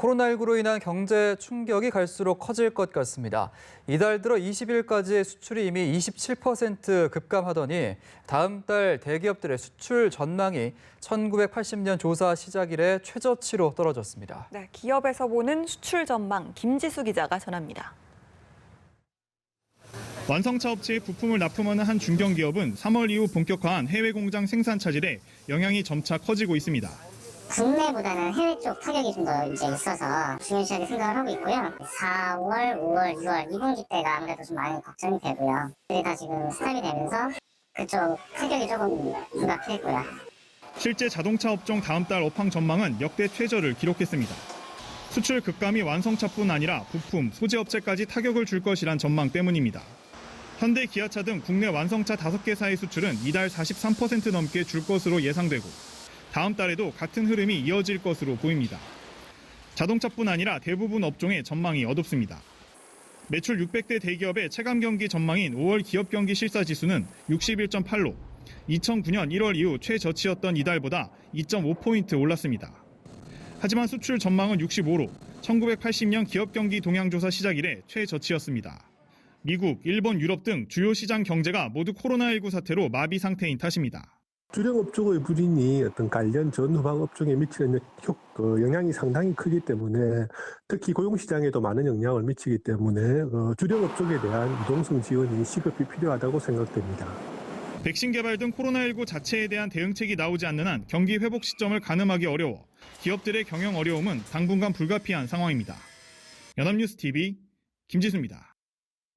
코로나19로 인한 경제 충격이 갈수록 커질 것 같습니다. 이달 들어 20일까지 수출이 이미 27% 급감하더니 다음 달 대기업들의 수출 전망이 1980년 조사 시작 이래 최저치로 떨어졌습니다. 네, 기업에서 보는 수출 전망 김지수 기자가 전합니다. 완성차 업체에 부품을 납품하는 한 중견기업은 3월 이후 본격화한 해외 공장 생산 차질에 영향이 점차 커지고 있습니다. 국내보다는 해외 쪽 타격이 좀 더 이제 있어서 중요시하게 생각을 하고 있고요. 4월, 5월, 6월 2분기 때가 아무래도 좀 많이 걱정이 되고요. 이게 다 지금 스탑이 되면서 그쪽 타격이 조금 부각했고요. 실제 자동차 업종 다음 달 업황 전망은 역대 최저를 기록했습니다. 수출 급감이 완성차뿐 아니라 부품, 소재 업체까지 타격을 줄 것이란 전망 때문입니다. 현대, 기아차 등 국내 완성차 5개사의 수출은 이달 43% 넘게 줄 것으로 예상되고 다음 달에도 같은 흐름이 이어질 것으로 보입니다. 자동차뿐 아니라 대부분 업종의 전망이 어둡습니다. 매출 600대 대기업의 체감 경기 전망인 5월 기업 경기 실사 지수는 61.8로 2009년 1월 이후 최저치였던 이달보다 2.5포인트 올랐습니다. 하지만 수출 전망은 65로 1980년 기업 경기 동향조사 시작 이래 최저치였습니다. 미국, 일본, 유럽 등 주요 시장 경제가 모두 코로나19 사태로 마비 상태인 탓입니다. 주력 업종의 불인이 어떤 관련 전후방 업종에 미치는 효- 그 영향이 상당히 크기 때문에 특히 고용 시장에도 많은 영향을 미치기 때문에 어, 주력 업종에 대한 유동성 지원이 시급히 필요하다고 생각됩니다. 백신 개발 등 코로나19 자체에 대한 대응책이 나오지 않는 한 경기 회복 시점을 가늠하기 어려워 기업들의 경영 어려움은 당분간 불가피한 상황입니다. 연합뉴스 TV 김지수입니다.